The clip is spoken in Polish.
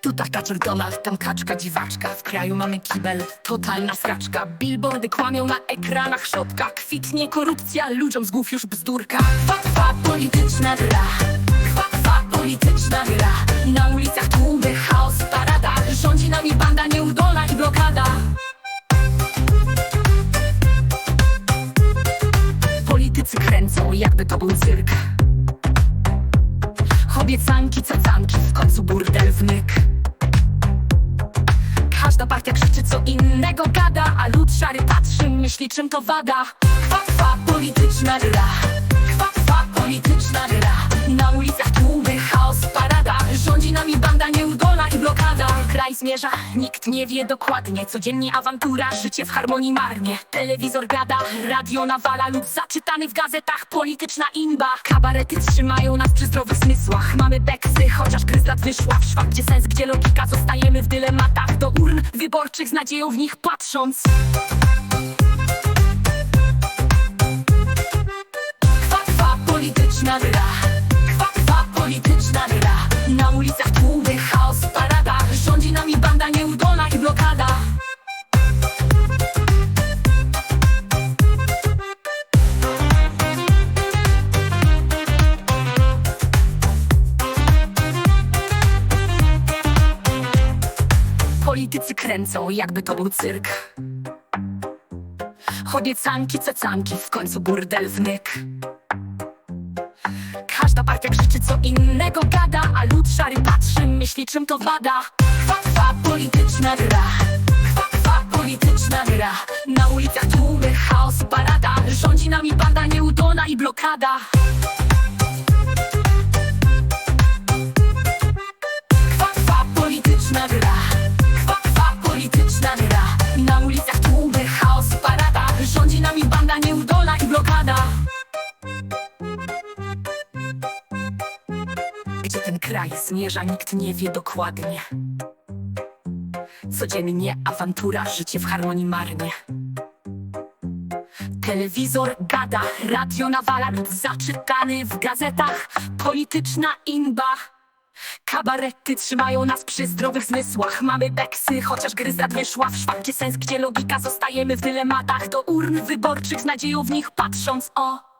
Tu tachtaczek Donald, tam kaczka dziwaczka. W kraju mamy kibel, totalna sraczka Billboardy kłamią na ekranach Szopka, kwitnie korupcja, ludziom z głów już bzdurka. Kwa, kwa, polityczna gra. Kwa, kwa, polityczna gra. Na ulicach tłumy, chaos, parada. Rządzi nami banda nieudolna i blokada. Politycy kręcą, jakby to był cyrk Obiecanki, cacanki, w końcu burdel wnyk Każda partia krzyczy co innego gada A lud szary patrzy, myśli czym to wada. Kwa, kwa, polityczna gra Kwa, kwa, polityczna gra Na ulicach tłumy, zmierza, nikt nie wie dokładnie. Codziennie awantura, życie w harmonii marnie. Telewizor gada, radio nawala lub zaczytany w gazetach Polityczna imba. Kabarety trzymają nas przy zdrowych zmysłach. Mamy beksy, chociaż gry z lat wyszła. W szwach, gdzie sens, gdzie logika Zostajemy w dylematach. Do urn wyborczych z nadzieją w nich patrząc Politycy kręcą, jakby to był cyrk. Obiecanki, cecanki, w końcu burdel wnyk Każda partia krzyczy co innego gada A lud szary patrzy, myśli czym to wada. Kwa, kwa, polityczna gra. Kwa, kwa, polityczna gra. Na ulicach tłumy, chaos, parada. Rządzi nami banda nieudolna i blokada. Kwa, kwa, polityczna gra kraj zmierza, nikt nie wie dokładnie. Codziennie awantura, życie w harmonii marnie. Telewizor gada, radio nawala zaczytany w gazetach Polityczna imba Kabarety trzymają nas przy zdrowych zmysłach. Mamy beksy, chociaż gry zadnie szła w szwach sens, gdzie logika, zostajemy w dylematach. Do urn wyborczych z nadzieją w nich patrząc O